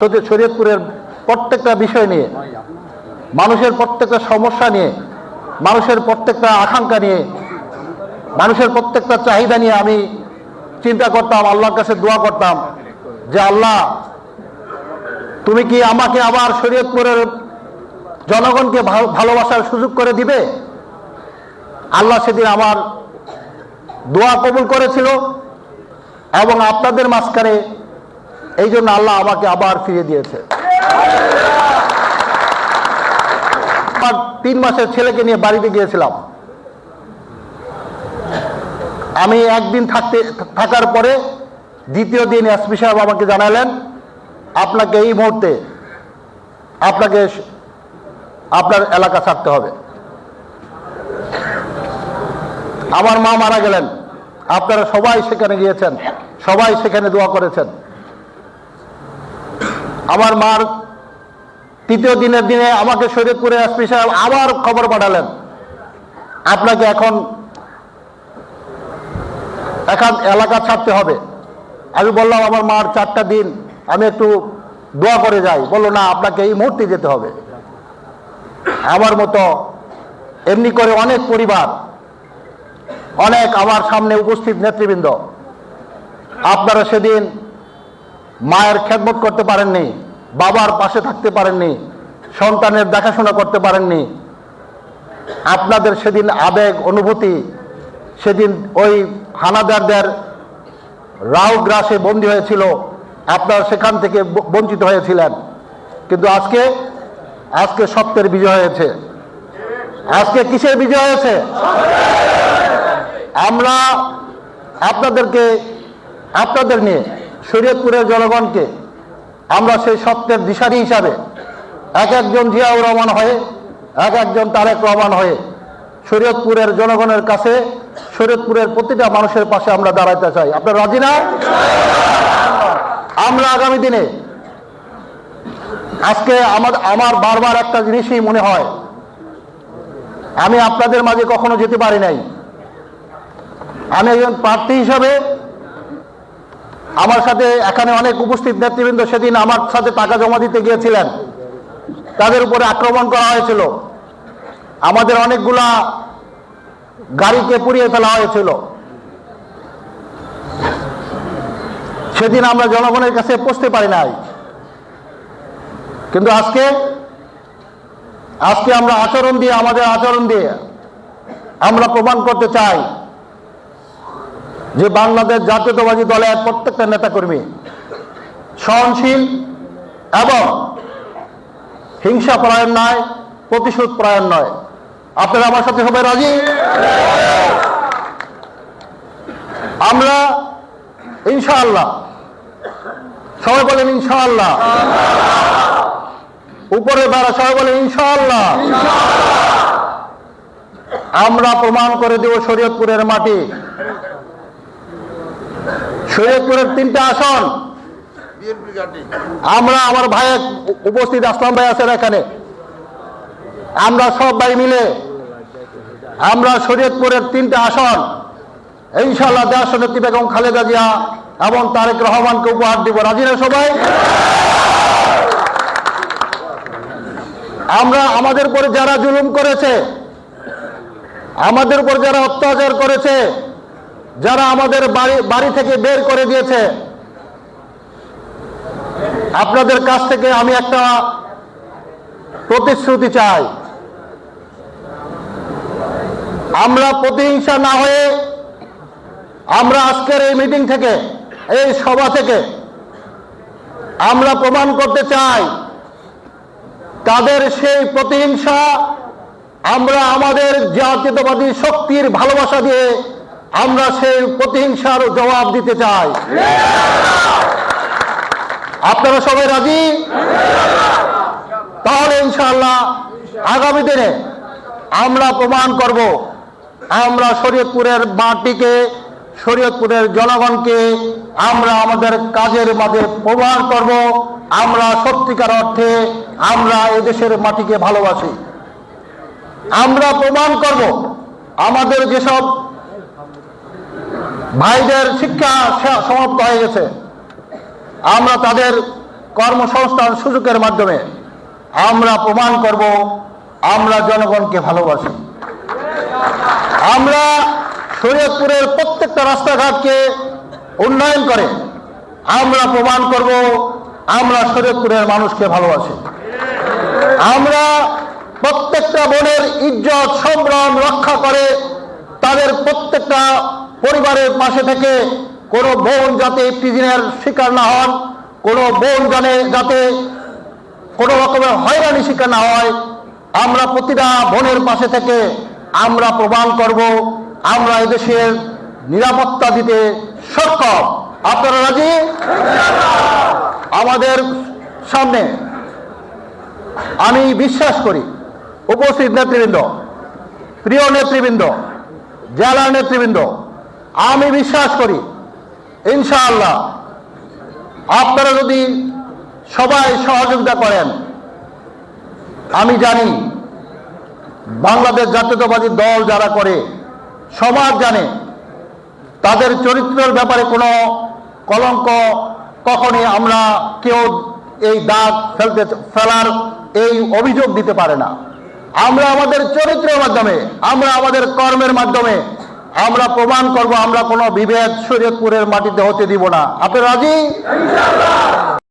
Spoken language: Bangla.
শরীয়ত- শরীয়তপুরের প্রত্যেকটা বিষয় নিয়ে, মানুষের প্রত্যেকটা সমস্যা নিয়ে, মানুষের প্রত্যেকটা আকাঙ্ক্ষা নিয়ে, মানুষের প্রত্যেকটা চাহিদা নিয়ে আমি চিন্তা করতাম, আল্লাহর কাছে দোয়া করতাম যে, আল্লাহ, তুমি কি আমাকে আবার শরীয়তপুরের জনগণকে ভালো- ভালোবাসার সুযোগ করে দিবে? আল্লাহ সেদিন আমার দোয়া কবুল করেছিল এবং আপনাদের মাঝখানে এই জন্য আল্লাহ আমাকে আবার ফিরিয়ে দিয়েছে। তিন মাসের ছেলেকে নিয়ে বাড়িতে গিয়েছিলাম। আমি একদিন থাকতে, থাকার পরে দ্বিতীয় দিন এসপি সাহেব আমাকে জানালেন, আপনাকে এই মুহূর্তে আপনাকে আপনার এলাকা ছাড়তে হবে। আমার মা মারা গেলেন। আপনারা সবাই সেখানে গিয়েছেন। সবাই সেখানে দোয়া করেছেন। আমার মার। তৃতীয় দিনের দিনে আমাকে শরীরপুরে এসপি সাহেব আবার খবর পাঠালেন। আপনাকে এখন এখন এলাকা ছাড়তে হবে। আমি বললাম, আমার মার চারটা দিন, আমি একটু দোয়া করে যাই। বলল, না, আপনাকে এই মুহূর্তে যেতে হবে। আমার মতো এমনি করে অনেক পরিবার, অনেক আমার সামনে উপস্থিত নেতৃবৃন্দ, আপনারা সেদিন মায়ের খেদমত করতে পারেননি, বাবার পাশে থাকতে পারেননি, সন্তানের দেখাশোনা করতে পারেননি। আপনাদের সেদিন আবেগ, অনুভূতি, সেদিন ওই হানাদারদের রাও গ্রাসে বন্দী হয়েছিল, আপনারা সেখান থেকে বঞ্চিত হয়েছিলেন। কিন্তু আজকে আজকে সত্যের বিজয় হয়েছে। আজকে কিসের বিজয় হয়েছে? আমরা আপনাদেরকে, আপনাদের নিয়ে শরীয়তপুরের জনগণকে আমরা সেই সত্যের দিশারি হিসাবে এক একজন জিয়াউর রহমান হয়ে, এক একজন তারেক রহমান হয়ে শরীয়তপুরের জনগণের কাছে, শরীয়তপুরের প্রতিটা মানুষের পাশে আমরা দাঁড়াইতে চাই। আপনার রাজি না? আমরা আগামী দিনে, আজকে আমার আমার বারবার একটা জিনিসই মনে হয়, আমি আপনাদের মাঝে কখনো যেতে পারি নাই। আমি একজন প্রার্থী হিসাবে আমার সাথে এখানে অনেক উপস্থিত নেতৃবৃন্দ সেদিন আমার সাথে টাকা জমা দিতে গিয়েছিলেন। তাদের উপরে আক্রমণ করা হয়েছিল। আমাদের অনেকগুলা গাড়িকে পুড়িয়ে ফেলা হয়েছিল। সেদিন আমরা জনগণের কাছে পৌঁছতে পারি নাই। কিন্তু আজকে আজকে আমরা আচরণ দিয়ে, আমাদের আচরণ দিয়ে আমরা প্রমাণ করতে চাই যে বাংলাদেশ জাতীয়তাবাদী দলের প্রত্যেকটা নেতাকর্মী সহনশীল এবং হিংসা পরায়ণ নয়, প্রতিশোধ পরায়ণ নয়। আপনারা আমার সাথে সবাই রাজি? আমরা ইনশাআল্লাহ, সবাই বলেন ইনশাআল্লাহ। উপরে বেড়া সবাই বলেন ইনশাআল্লাহ। আমরা প্রমাণ করে দেব শরীয়তপুরের মাটি। শরীয়তপুরের তিনটা আসন। আমরা আমার ভাই উপস্থিত, আসলাম ভাই আছেন এখানে। আমরা সব ভাই মিলে আমরা শরীয়তপুরের তিনটা আসন ইনশাল্লাহ দেশ নেত্রী বেগম খালেদা জিয়া এবং তারেক রহমানকে উপহার দিব। রাজি না সবাই? আমরা আমাদের উপরে যারা জুলুম করেছে, আমাদের উপর যারা অত্যাচার করেছে যারা আমাদের বাড়ি বাড়ি থেকে বের করে দিয়েছে, আপনাদের কাছ থেকে আমি একটা প্রতিশ্রুতি চাই। আমরা প্রতিহিংসা না হয়ে আমরা আজকের এই মিটিং থেকে, এই সভা থেকে আমরা প্রমাণ করতে চাই, তাদের সেই প্রতিহিংসা আমরা আমাদের জাতীয়তাবাদী শক্তির ভালোবাসা দিয়ে আমরা সেই প্রতিহিংসার জবাব দিতে চাই। আপনারা সবাই রাজি? তাহলে ইনশাল্লাহ আগামী দিনে আমরা প্রমাণ করব, আমরা শরীয়তপুরের মাটিকে, শরীয়তপুরের জনগণকে আমরা আমাদের কাজের মাঝে প্রমাণ করব, আমরা সত্যিকার অর্থে আমরা এদেশের মাটিকে ভালোবাসি। আমরা প্রমাণ করব, আমাদের যেসব ভাইদের শিক্ষা সমাপ্ত হয়ে গেছে। আমরা তাদের কর্মসংস্থান সুযোগের মাধ্যমে আমরা প্রমাণ করব, আমরা জনগণকে ভালোবাসি। আমরা শরীয়তপুরের প্রত্যেকটা রাস্তাঘাটকে উন্নয়ন করে আমরা প্রমাণ করব, আমরা শরীয়তপুরের মানুষকে ভালোবাসি। আমরা প্রত্যেকটা বোনের ইজ্জত সম্ভ্রম রক্ষা করে তাদের প্রত্যেকটা পরিবারের পাশে থেকে কোনো বোন যাতে ইফতিজিনের শিকার না হন, কোনো বোন জানে যাতে কোনো রকমের হয়রানি শিকার না হয়, আমরা প্রতিটা বোনের পাশে থেকে আমরা প্রমাণ করব, আমরা এদেশের নিরাপত্তা দিতে সক্ষম। আপনারা রাজি? আমাদের সামনে আমি বিশ্বাস করি, উপস্থিত নেতৃবৃন্দ, প্রিয় নেতৃবৃন্দ জেলা নেতৃবৃন্দ আমি বিশ্বাস করি, ইনশাআল্লাহ, আপনারা যদি সবাই সহযোগিতা করেন, আমি জানি বাংলাদেশ জাতীয়তাবাদী দল যারা করে, সমাজ জানে, তাদের চরিত্রের ব্যাপারে কোনো কলঙ্ক কখনই আমরা কেউ এই দাগ ফেলতে, ফেলার এই অভিযোগ দিতে পারে না। আমরা আমাদের চরিত্রের মাধ্যমে, আমরা আমাদের কর্মের মাধ্যমে আমরা প্রমাণ করব আমরা কোনো বিভেদ শরীয়তপুরের মাটিতে হতে দিব না। আপনি রাজি?